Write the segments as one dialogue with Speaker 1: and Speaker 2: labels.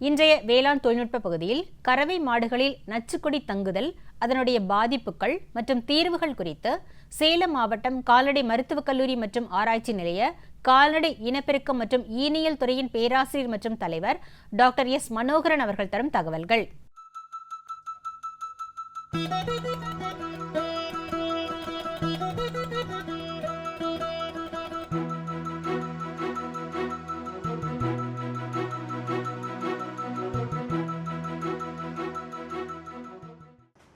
Speaker 1: இன்றைய வேளாண் தொழில்நுட்ப பகுதியில் கறவை மாடுகளில் நச்சுக்கொடி தங்குதல் அதனுடைய பாதிப்புகள் மற்றும் தீர்வுகள் குறித்து சேலம் மாவட்டம் கால்நடை மருத்துவக் கல்லூரி மற்றும் ஆராய்ச்சி நிலைய கால்நடை இனப்பெருக்கம் மற்றும் ஈனியல் துறையின் பேராசிரியர் மற்றும் தலைவர் டாக்டர் எஸ் மனோகரன் அவர்கள் தரும் தகவல்கள்.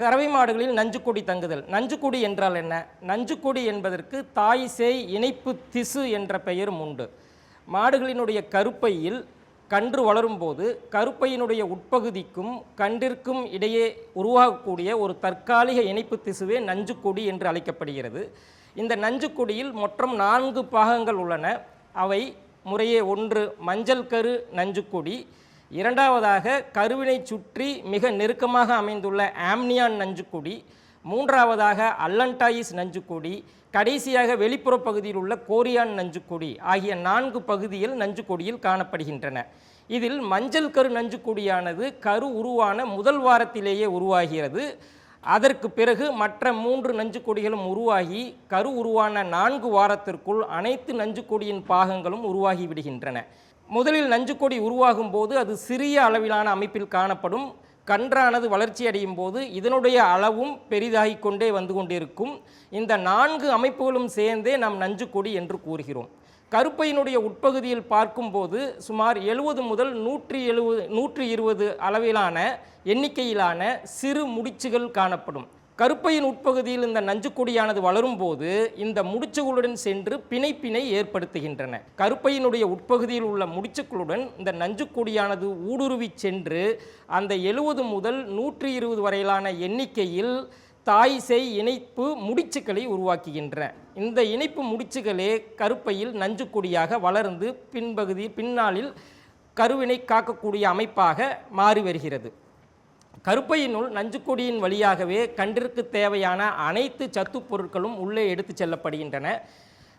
Speaker 2: கறவை மாடுகளில் நஞ்சுக்கொடி தங்குதல். நஞ்சுக்கொடி என்றால் என்ன? நஞ்சுக்கொடி என்பதற்கு தாய் சேய் இணைப்பு திசு என்ற பெயரும் உண்டு. மாடுகளினுடைய கருப்பையில் கன்று வளரும்போது கருப்பையினுடைய உட்பகுதிக்கும் கன்றிற்கும் இடையே உருவாகக்கூடிய ஒரு தற்காலிக இணைப்பு திசுவே நஞ்சுக்கொடி என்று அழைக்கப்படுகிறது. இந்த நஞ்சுக்கொடியில் மொத்தம் நான்கு பாகங்கள் உள்ளன. அவை முறையே ஒன்று மஞ்சள் கரு நஞ்சுக்கொடி இரண்டாவதாக கருவினை சுற்றி மிக நெருக்கமாக அமைந்துள்ள ஆம்னியான் நஞ்சுக்கொடி மூன்றாவதாக அல்லன்டாயிஸ் நஞ்சுக்கொடி கடைசியாக வெளிப்புற பகுதியில் உள்ள கோரியான் நஞ்சுக்கொடி ஆகிய நான்கு பகுதியில் நஞ்சுக்கொடியில் காணப்படுகின்றன. இதில் மஞ்சள் கரு நஞ்சுக்கொடியானது கரு உருவான முதல் வாரத்திலேயே உருவாகிறது. அதற்கு பிறகு மற்ற மூன்று நஞ்சுக்கொடிகளும் உருவாகி கரு உருவான நான்கு வாரத்திற்குள் அனைத்து நஞ்சுக்கொடியின் பாகங்களும் உருவாகிவிடுகின்றன முதலில் நஞ்சுக்கொடி உருவாகும் போது அது சிறிய அளவிலான அமைப்பில் காணப்படும். கன்றானது வளர்ச்சி அடையும் போது இதனுடைய அளவும் பெரிதாகி கொண்டே வந்து கொண்டிருக்கும். இந்த நான்கு அமைப்புகளும் சேர்ந்தே நாம் நஞ்சுக்கொடி என்று கூறுகிறோம். கருப்பையினுடைய உட்பகுதியில் பார்க்கும்போது சுமார் எழுபது முதல் நூற்றி எழுபது நூற்றி இருபது அளவிலான எண்ணிக்கையிலான சிறு முடிச்சுகள் காணப்படும். கருப்பையின் உட்பகுதியில் இந்த நஞ்சுக்கொடியானது வளரும்போது இந்த முடிச்சுகளுடன் சென்று பிணைப்பினை ஏற்படுத்துகின்றன. கருப்பையினுடைய உட்பகுதியில் உள்ள முடிச்சுக்களுடன் இந்த நஞ்சுக்கொடியானது ஊடுருவி சென்று அந்த எழுபது முதல் நூற்றி இருபது வரையிலான எண்ணிக்கையில் தாய் செய் இணைப்பு முடிச்சுக்களை உருவாக்குகின்றன இந்த இணைப்பு முடிச்சுகளே கருப்பையில் நஞ்சுக்கொடியாக வளர்ந்து பின்பகுதி பின்னாளில் கருவினை காக்கக்கூடிய அமைப்பாக மாறி வருகிறது. கருப்பையினுள் நஞ்சுக்கொடியின் வழியாகவே கன்றிற்கு தேவையான அனைத்து சத்து பொருட்களும் உள்ளே எடுத்துச் செல்லப்படுகின்றன.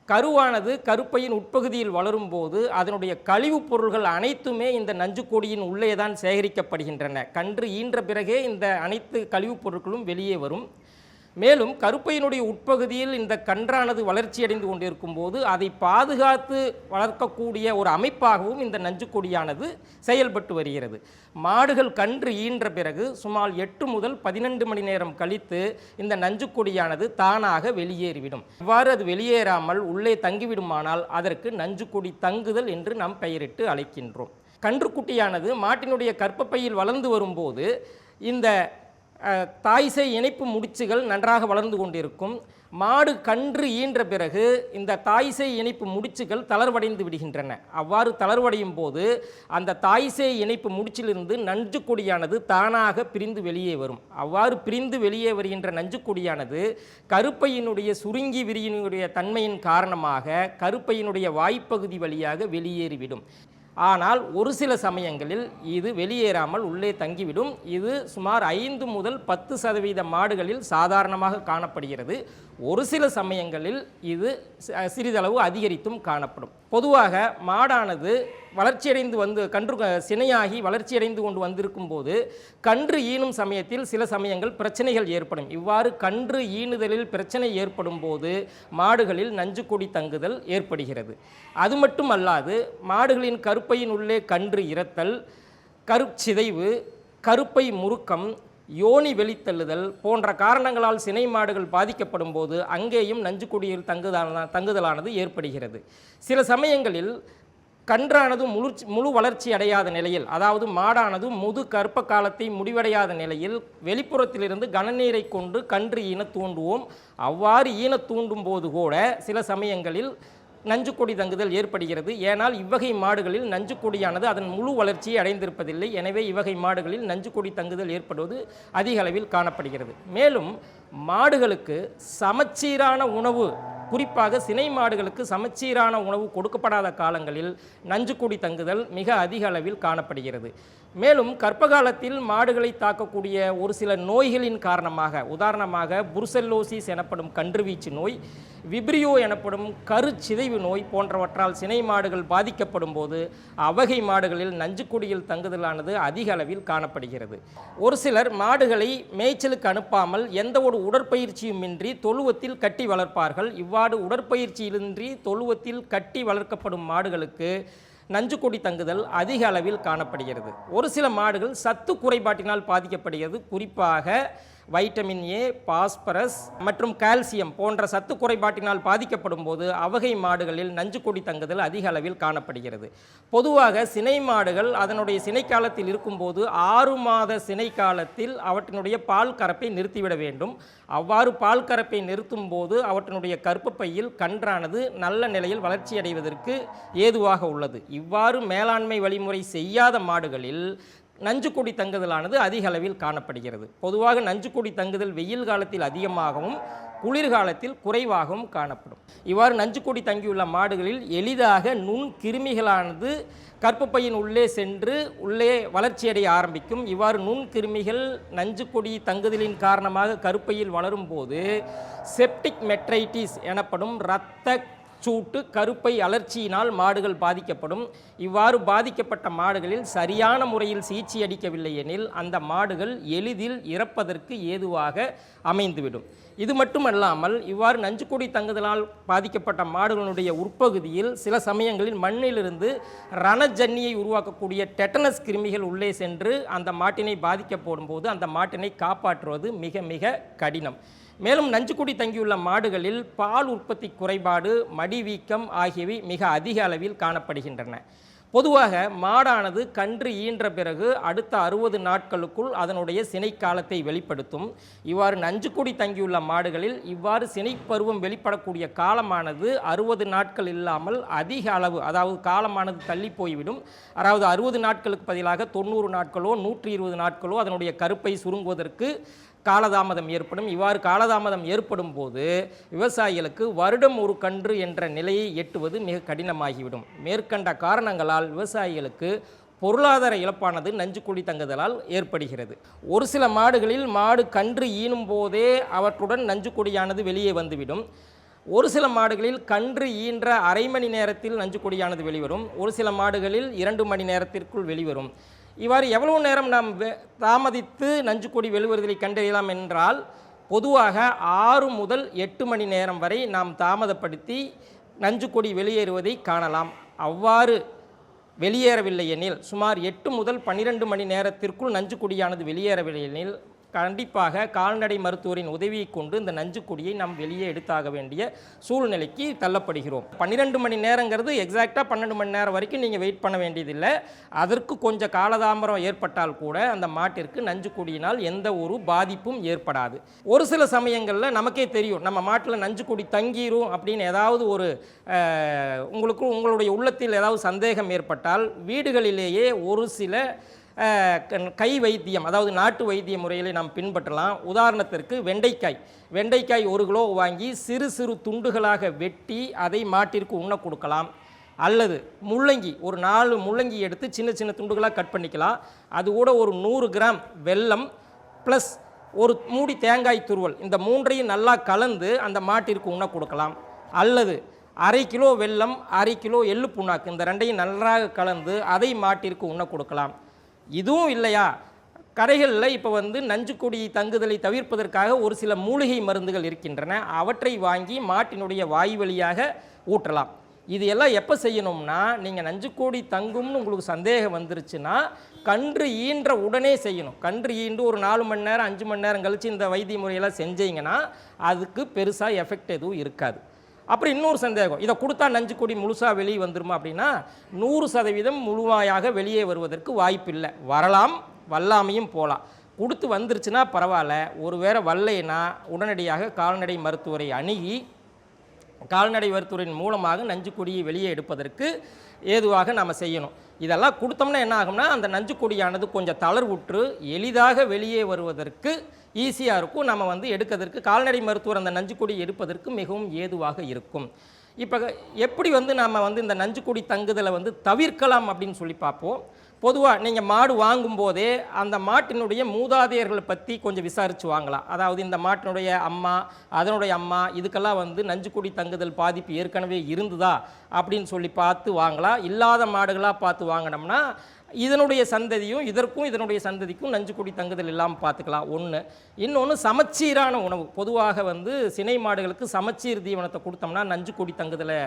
Speaker 2: கருவானது கருப்பையின் உட்பகுதியில் வளரும் போது அதனுடைய கழிவுப் பொருள்கள் அனைத்துமே இந்த நஞ்சுக்கொடியின் உள்ளே தான் சேகரிக்கப்படுகின்றன. கன்று ஈன்ற பிறகே இந்த அனைத்து கழிவுப் பொருட்களும் வெளியே வரும். மேலும் கருப்பையினுடைய உட்பகுதியில் இந்த கன்றானது வளர்ச்சியடைந்து கொண்டிருக்கும் போது அதை பாதுகாத்து வளர்க்கக்கூடிய ஒரு அமைப்பாகவும் இந்த நஞ்சுக்கொடியானது செயல்பட்டு வருகிறது. மாடுகள் கன்று ஈன்ற பிறகு சுமார் எட்டு முதல் பதினெண்டு மணி நேரம் கழித்து இந்த நஞ்சுக்கொடியானது தானாக வெளியேறிவிடும். இவ்வாறு அது வெளியேறாமல் உள்ளே தங்கிவிடுமானால் அதற்கு நஞ்சுக்கொடி தங்குதல் என்று நாம் பெயரிட்டு அழைக்கின்றோம். கன்றுக்குட்டியானது மாட்டினுடைய கற்பப்பையில் வளர்ந்து வரும்போது இந்த தாய்சை இணைப்பு முடிச்சுகள் நன்றாக வளர்ந்து கொண்டிருக்கும். மாடு கன்று ஈன்ற பிறகு இந்த தாய்சை இணைப்பு முடிச்சுகள் தளர்வடைந்து விடுகின்றன. அவ்வாறு தளர்வடையும் போது அந்த தாய்சை இணைப்பு முடிச்சிலிருந்து நஞ்சுக்கொடியானது தானாக பிரிந்து வெளியே வரும். அவ்வாறு பிரிந்து வெளியே வருகின்ற நஞ்சுக்கொடியானது கருப்பையினுடைய சுருங்கி விரியினுடைய தன்மையின் காரணமாக கருப்பையினுடைய வாய்ப்பகுதி வழியாக வெளியேறிவிடும். ஆனால் ஒரு சில சமயங்களில் இது வெளியேறாமல் உள்ளே தங்கிவிடும். இது சுமார் ஐந்து முதல் பத்து சதவீத மாடுகளில் சாதாரணமாக காணப்படுகிறது. ஒரு சில சமயங்களில் இது சிறிதளவு அதிகரித்தும் காணப்படும். பொதுவாக மாடானது வளர்ச்சியடைந்து வந்து கன்று சினையாகி வளர்ச்சியடைந்து கொண்டு வந்திருக்கும் போது கன்று ஈனும் சமயத்தில் சில சமயங்கள் பிரச்சனைகள் ஏற்படும். இவ்வாறு கன்று ஈனுதலில் பிரச்சனை ஏற்படும் போது மாடுகளில் நஞ்சுக்கொடி தங்குதல் ஏற்படுகிறது. அது மட்டும் அல்லாது மாடுகளின் கருப்பையின் உள்ளே கன்று இறத்தல் கருச்சிதைவு கருப்பை முறுக்கம் யோனி வெளித்தள்ளுதல் போன்ற காரணங்களால் சினை மாடுகள் பாதிக்கப்படும் போது அங்கேயும் நஞ்சுக்கொடியில் தங்குதலான தங்குதலானது ஏற்படுகிறது. சில சமயங்களில் கன்றானது முழு முழு வளர்ச்சி அடையாத நிலையில் அதாவது மாடானது முது கர்ப்ப காலத்தை முடிவடையாத நிலையில் வெளிப்புறத்திலிருந்து கனநீரை கொண்டு கன்று ஈன தூண்டுவோம். அவ்வாறு ஈன தூண்டும் போது கூட சில சமயங்களில் நஞ்சுக்கொடி தங்குதல் ஏற்படுகிறது. ஏனால் இவ்வகை மாடுகளில் நஞ்சுக்கொடியானது அதன் முழு வளர்ச்சியை அடைந்திருப்பதில்லை. எனவே இவ்வகை மாடுகளில் நஞ்சுக்கொடி தங்குதல் ஏற்படுவது அதிக அளவில் காணப்படுகிறது. மேலும் மாடுகளுக்கு சமச்சீரான உணவு குறிப்பாக சினை மாடுகளுக்கு சமச்சீரான உணவு கொடுக்கப்படாத காலங்களில் நஞ்சுக்குடி தங்குதல் மிக அதிக அளவில் காணப்படுகிறது. மேலும் கர்ப்பகாலத்தில் மாடுகளை தாக்கக்கூடிய ஒரு சில நோய்களின் காரணமாக உதாரணமாக புருசெல்லோசிஸ் எனப்படும் கன்றுவீச்சு நோய் விப்ரியோ எனப்படும் கருச்சிதைவு நோய் போன்றவற்றால் சினை மாடுகள் பாதிக்கப்படும் போது அவகை மாடுகளில் நஞ்சுக்குடியில் தங்குதலானது அதிக அளவில் காணப்படுகிறது. ஒரு சிலர் மாடுகளை மேய்ச்சலுக்கு அனுப்பாமல் எந்த ஒரு உடற்பயிற்சியுமின்றி தொழுவத்தில் கட்டி வளர்ப்பார்கள். இவ்வாறு உடற்பயிற்சியிலின்றி தொழுவத்தில் கட்டி வளர்க்கப்படும் மாடுகளுக்கு நஞ்சுக்கொடி தங்குதல் அதிக அளவில் காணப்படுகிறது. ஒரு சில மாடுகள் சத்து குறைபாட்டினால் பாதிக்கப்படுகிறது. குறிப்பாக வைட்டமின் ஏ பாஸ்பரஸ் மற்றும் கால்சியம் போன்ற சத்து குறைபாட்டினால் பாதிக்கப்படும் போது அவகை மாடுகளில் நஞ்சுக்கொடி தங்குதல் அதிக அளவில் காணப்படுகிறது. பொதுவாக சினை மாடுகள் அதனுடைய சினை காலத்தில் இருக்கும்போது ஆறு மாத சினை காலத்தில் அவற்றினுடைய பால் கறப்பை நிறுத்திவிட வேண்டும். அவ்வாறு பால் கறப்பை நிறுத்தும் போது அவற்றினுடைய கற்பப்பையில் கன்றானது நல்ல நிலையில் வளர்ச்சியடைவதற்கு ஏதுவாக உள்ளது. இவ்வாறு மேலாண்மை வழிமுறை செய்யாத மாடுகளில் நஞ்சுக்கொடி தங்குதலானது அதிக அளவில் காணப்படுகிறது. பொதுவாக நஞ்சுக்கொடி தங்குதல் வெயில் காலத்தில் அதிகமாகவும் குளிர்காலத்தில் குறைவாகவும் காணப்படும். இவ்வாறு நஞ்சுக்கொடி தங்கியுள்ள மாடுகளில் எளிதாக நுண் கிருமிகளானது கற்பப்பையின் உள்ளே சென்று உள்ளே வளர்ச்சியடைய ஆரம்பிக்கும். இவ்வாறு நுண் கிருமிகள் நஞ்சுக்கொடி தங்குதலின் காரணமாக கருப்பையில் வளரும்போது செப்டிக் மெட்ரைட்டிஸ் எனப்படும் இரத்த சூட்டு கருப்பை அலர்ச்சியினால் மாடுகள் பாதிக்கப்படும். இவ்வாறு பாதிக்கப்பட்ட மாடுகளில் சரியான முறையில் சிகிச்சை அளிக்கவில்லை எனில் அந்த மாடுகள் எளிதில் இறப்பதற்கு ஏதுவாக அமைந்துவிடும். இது மட்டுமல்லாமல் இவ்வாறு நஞ்சுக்கொடி தங்குதலால் பாதிக்கப்பட்ட மாடுகளுடைய உட்பகுதியில் சில சமயங்களில் மண்ணிலிருந்து ரணஜன்னியை உருவாக்கக்கூடிய டெட்டனஸ் கிருமிகள் உள்ளே சென்று அந்த மாட்டினை பாதிக்கப்படும் போது அந்த மாட்டினை காப்பாற்றுவது மிக மிக கடினம். மேலும் நஞ்சுக்குடி தங்கியுள்ள மாடுகளில் பால் உற்பத்தி குறைபாடு மடிவீக்கம் ஆகியவை மிக அதிக அளவில் காணப்படுகின்றன. பொதுவாக மாடானது கன்று ஈன்ற பிறகு அடுத்த அறுபது நாட்களுக்குள் அதனுடைய சினை காலத்தை வெளிப்படுத்தும். இவ்வாறு நஞ்சுக்குடி தங்கியுள்ள மாடுகளில் இவ்வாறு சினைப்பருவம் வெளிப்படக்கூடிய காலமானது அறுபது நாட்கள் இல்லாமல் அதிக அளவு அதாவது காலமானது தள்ளி போய்விடும். அதாவது அறுபது நாட்களுக்கு பதிலாக தொண்ணூறு நாட்களோ நூற்றி இருபது நாட்களோ அதனுடைய கருப்பை சுருங்குவதற்கு காலதாமதம் ஏற்படும். இவ்வாறு காலதாமதம் ஏற்படும் போது விவசாயிகளுக்கு வருடம் ஒரு கன்று என்ற நிலையை எட்டுவது மிக கடினமாகிவிடும். மேற்கண்ட காரணங்களால் விவசாயிகளுக்கு பொருளாதார இழப்பானது நஞ்சுக்குழி தங்குதலால் ஏற்படுகிறது. ஒரு சில மாடுகளில் மாடு கன்று ஈனும் போதே அவற்றுடன் நஞ்சுக்கொடியானது வெளியே வந்துவிடும். ஒரு சில மாடுகளில் கன்று ஈன்ற அரை மணி நேரத்தில் நஞ்சுக்கொடியானது வெளிவரும். ஒரு சில மாடுகளில் இரண்டு மணி நேரத்திற்குள் வெளிவரும். இவ்வாறு எவ்வளவு நேரம் நாம் வெ- தாமதித்து நஞ்சுக்கொடி வெளிவருதலை கண்டறியலாம் என்றால் பொதுவாக ஆறு முதல் எட்டு மணி நேரம் வரை நாம் தாமதப்படுத்தி நஞ்சுக்கொடி வெளியேறுவதை காணலாம். அவ்வாறு வெளியேறவில்லை எனில் சுமார் எட்டு முதல் பன்னிரெண்டு மணி நேரத்திற்குள் நஞ்சுக்கொடியானது வெளியேறவில்லை எனில் கண்டிப்பாக கால்நடை மருத்துவரின் உதவியை கொண்டு இந்த நஞ்சுக்கொடியை நாம் வெளியே எடுத்தாக வேண்டிய சூழ்நிலைக்கு தள்ளப்படுகிறோம். பன்னிரெண்டு மணி நேரங்கிறது எக்ஸாக்டாக பன்னெண்டு மணி நேரம் வரைக்கும் நீங்கள் வெயிட் பண்ண வேண்டியதில்லை. அதற்கு கொஞ்சம் காலதாமரம் ஏற்பட்டால் கூட அந்த மாட்டிற்கு நஞ்சுக்கொடியினால் எந்த ஒரு பாதிப்பும் ஏற்படாது. ஒரு சில சமயங்களில் நமக்கே தெரியும். நம்ம மாட்டில் நஞ்சுக்கொடி தங்கிரும் அப்படின்னு ஏதாவது ஒரு உங்களுக்கு உங்களுடைய உள்ளத்தில் ஏதாவது சந்தேகம் ஏற்பட்டால் வீடுகளிலேயே ஒரு சில கை வைத்தியம் அதாவது நாட்டு வைத்திய முறைகளை நாம் பின்பற்றலாம். உதாரணத்திற்கு வெண்டைக்காய். வெண்டைக்காய் ஒரு கிலோ வாங்கி சிறு சிறு துண்டுகளாக வெட்டி அதை மாட்டிற்கு உண்ண கொடுக்கலாம். அல்லது முள்ளங்கி ஒரு நாலு முள்ளங்கி எடுத்து சின்ன சின்ன துண்டுகளாக கட் பண்ணிக்கலாம். அது கூட ஒரு நூறு கிராம் வெல்லம் ப்ளஸ் ஒரு மூடி தேங்காய் துருவல். இந்த மூன்றையும் நல்லா கலந்து அந்த மாட்டிற்கு உண்ண கொடுக்கலாம். அல்லது அரை கிலோ வெல்லம் அரை கிலோ எள்ளு புண்ணாக்கு இந்த ரெண்டையும் நன்றாக கலந்து அதை மாட்டிற்கு உண்ண கொடுக்கலாம். இதுவும் இல்லையா? கரைகளில் இப்போ வந்து நஞ்சுக்கொடி தங்குதலை தவிர்ப்பதற்காக ஒரு சில மூலிகை மருந்துகள் இருக்கின்றன. அவற்றை வாங்கி மாட்டினுடைய வாய் வழியாக ஊற்றலாம். இது எல்லாம் எப்போ செய்யணும்னா நீங்கள் நஞ்சுக்கோடி தங்கும்னு உங்களுக்கு சந்தேகம் வந்துருச்சுன்னா கன்று ஈன்ற உடனே செய்யணும். கன்று ஈண்டு ஒரு நாலு மணி நேரம் அஞ்சு மணி நேரம் கழித்து இந்த வைத்திய முறையெல்லாம் செஞ்சீங்கன்னா அதுக்கு பெருசாக எஃபெக்ட் எதுவும் இருக்காது. அப்புறம் இன்னொரு சந்தேகம். இதை கொடுத்தா நஞ்சு கொடி முழுசாக வெளியே வந்துருமா அப்படின்னா நூறு சதவீதம் முழுமையாக வெளியே வருவதற்கு வாய்ப்பில்லை. வரலாம் வல்லாமையும் போகலாம் கொடுத்து வந்துருச்சுன்னா பரவாயில்ல. ஒருவேளை வரலைன்னா உடனடியாக கால்நடை மருத்துவரை அணுகி கால்நடை மருத்துவரின் மூலமாக நஞ்சுக்கொடியை வெளியே எடுப்பதற்கு ஏதுவாக நம்ம செய்யணும். இதெல்லாம் கொடுத்தோம்னா என்ன ஆகும்னா அந்த நஞ்சுக்கொடியானது கொஞ்சம் தளர்வுற்று எளிதாக வெளியே வருவதற்கு ஈஸியாக இருக்கும். நம்ம வந்து எடுக்கிறதுக்கு கால்நடை மருத்துவர் அந்த நஞ்சுக்கொடி எடுப்பதற்கு மிகவும் ஏதுவாக இருக்கும். இப்போ எப்படி வந்து நாம் வந்து இந்த நஞ்சுக்கொடி தங்குதலை வந்து தவிர்க்கலாம் அப்படின்னு சொல்லி பார்ப்போம். பொதுவாக நீங்கள் மாடு வாங்கும்போதே அந்த மாட்டினுடைய மூதாதையர்களை பற்றி கொஞ்சம் விசாரித்து வாங்கலாம் அதாவது இந்த மாட்டினுடைய அம்மா அதனுடைய அம்மா இதுக்கெல்லாம் வந்து நஞ்சுக்குடி தங்குதல் பாதிப்பு ஏற்கனவே இருந்ததா? அப்படின்னு சொல்லி பார்த்து வாங்கலாம் இல்லாத மாடுகளாக பார்த்து வாங்கினோம்னா இதனுடைய சந்ததியும் இதற்கும் இதனுடைய சந்ததிக்கும் நஞ்சு குடி தங்குதல் இல்லாமல் பார்த்துக்கலாம் ஒன்று இன்னொன்று சமச்சீரான உணவு. பொதுவாக வந்து சினை மாடுகளுக்கு சமச்சீர் தீவனத்தை கொடுத்தோம்னா நஞ்சு குடி தங்குதலை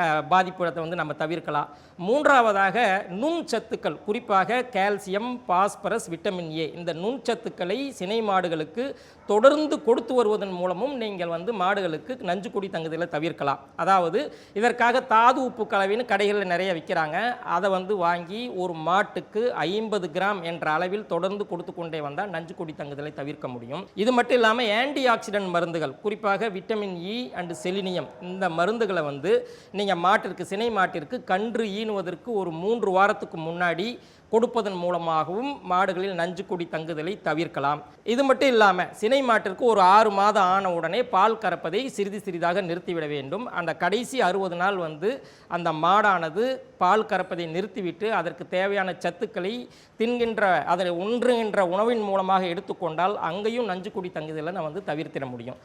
Speaker 2: அஹ், பாதிப்புறத்தை வந்து நம்ம தவிர்க்கலாம். மூன்றாவதாக நுண்சத்துக்கள் குறிப்பாக கால்சியம் பாஸ்பரஸ் விட்டமின் ஏ. இந்த நுண்சத்துக்களை சினை மாடுகளுக்கு தொடர்ந்து கொடுத்து வருவதன் மூலமும் நீங்கள் வந்து மாடுகளுக்கு நஞ்சு குடி தங்குதலை தவிர்க்கலாம். அதாவது இதற்காக தாது உப்பு கலவைன்னு கடைகளில் நிறைய விற்கிறாங்க. அதை வந்து வாங்கி ஒரு மாட்டுக்கு ஐம்பது கிராம் என்ற அளவில் தொடர்ந்து கொடுத்து கொண்டே வந்தால் நஞ்சு குடி தங்குதலை தவிர்க்க முடியும். இது மட்டும் இல்லாமல் ஆன்டி ஆக்சிடென்ட் மருந்துகள் குறிப்பாக விட்டமின் இ அண்டு செலினியம் இந்த மருந்துகளை வந்து நீங்கள் மாட்டிற்கு சினை மாட்டிற்கு கன்று ஈனுவதற்கு ஒரு மூன்று வாரத்துக்கு முன்னாடி கொடுப்பதன் மூலமாகவும் மாடுகளில் நஞ்சுக்கொடி தங்குதலை தவிர்க்கலாம். இது மட்டும் இல்லாமல் சினை மாட்டிற்கு ஒரு ஆறு மாதம் ஆன உடனே பால் கறப்பதை சிறிது சிறிதாக நிறுத்திவிட வேண்டும். அந்த கடைசி அறுபது நாள் வந்து அந்த மாடானது பால் கறப்பதை நிறுத்திவிட்டு அதற்கு தேவையான சத்துக்களை தின்கின்ற அதை உண்ணுகின்ற உணவின் மூலமாக எடுத்துக்கொண்டால் அங்கேயும் நஞ்சுக்கொடி தங்குதலை நம்ம வந்து தவிர்த்திட முடியும்.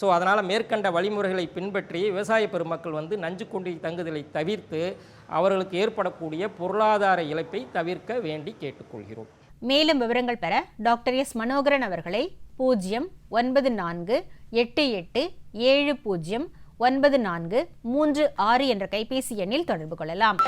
Speaker 2: ஸோ அதனால் மேற்கண்ட வழிமுறைகளை பின்பற்றி விவசாய பெருமக்கள் வந்து நஞ்சு கொண்டி தங்குதலை தவிர்த்து அவர்களுக்கு ஏற்படக்கூடிய பொருளாதார இழப்பை தவிர்க்க வேண்டி கேட்டுக்கொள்கிறோம்.
Speaker 1: மேலும் விவரங்கள் பெற டாக்டர் எஸ் மனோகரன் அவர்களை பூஜ்ஜியம் ஒன்பது நான்கு எட்டு எட்டு ஏழு பூஜ்ஜியம் ஒன்பது நான்கு மூன்று ஆறு என்ற கைபேசி எண்ணில் தொடர்பு கொள்ளலாம்.